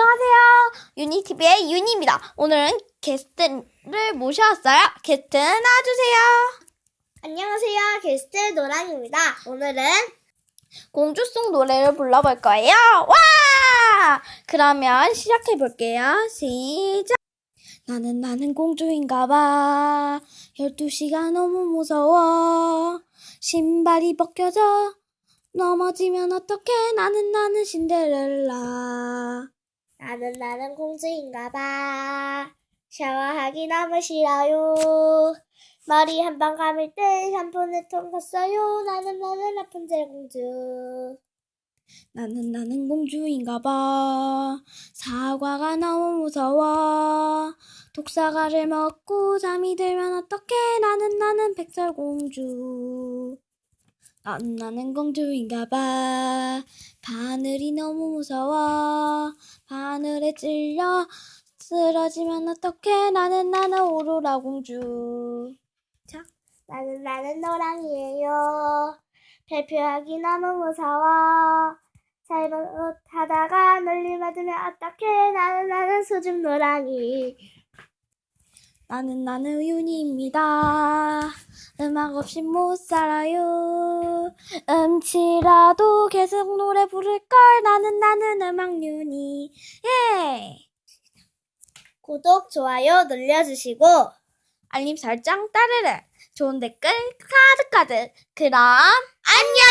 안녕하세요. 유니티비의 윤희입니다. 오늘은 게스트를 모셔왔어요. 게스트 나와주세요. 안녕하세요. 게스트 노랑입니다. 오늘은 공주송 노래를 불러볼 거예요. 와! 그러면 시작해볼게요. 시작! 나는 나는 공주인가봐. 12시가 너무 무서워. 신발이 벗겨져. 넘어지면 어떡해. 나는 나는 신데렐라. 나는 나는 공주인가봐. 샤워하기 너무 싫어요. 머리 한 번 감을 때 샴푸를 통갔어요. 나는 나는 라푼젤 공주. 나는 나는 공주인가봐. 사과가 너무 무서워. 독사과를 먹고 잠이 들면 어떡해. 나는 나는 백설공주. 나는 나는 공주인가봐. 바늘이 너무 무서워. 바 늘에 찔려 쓰러지면 어떡해. 나는 나는 오로라 공주. 나는 나는 노랑이에요. 발표하기 너무 무서워. 잘못하다가 놀림 받으면 어떡해. 나는 나는 수줍 노랑이. 나는 나는 윤희입니다. 음악 없이 못 살아요. 음치라도 계속 노래 부를걸. 나는 나는 음악 윤희. 예! 구독, 좋아요 눌러주시고 알림 설정 따르르. 좋은 댓글 카드 카드. 그럼 안녕!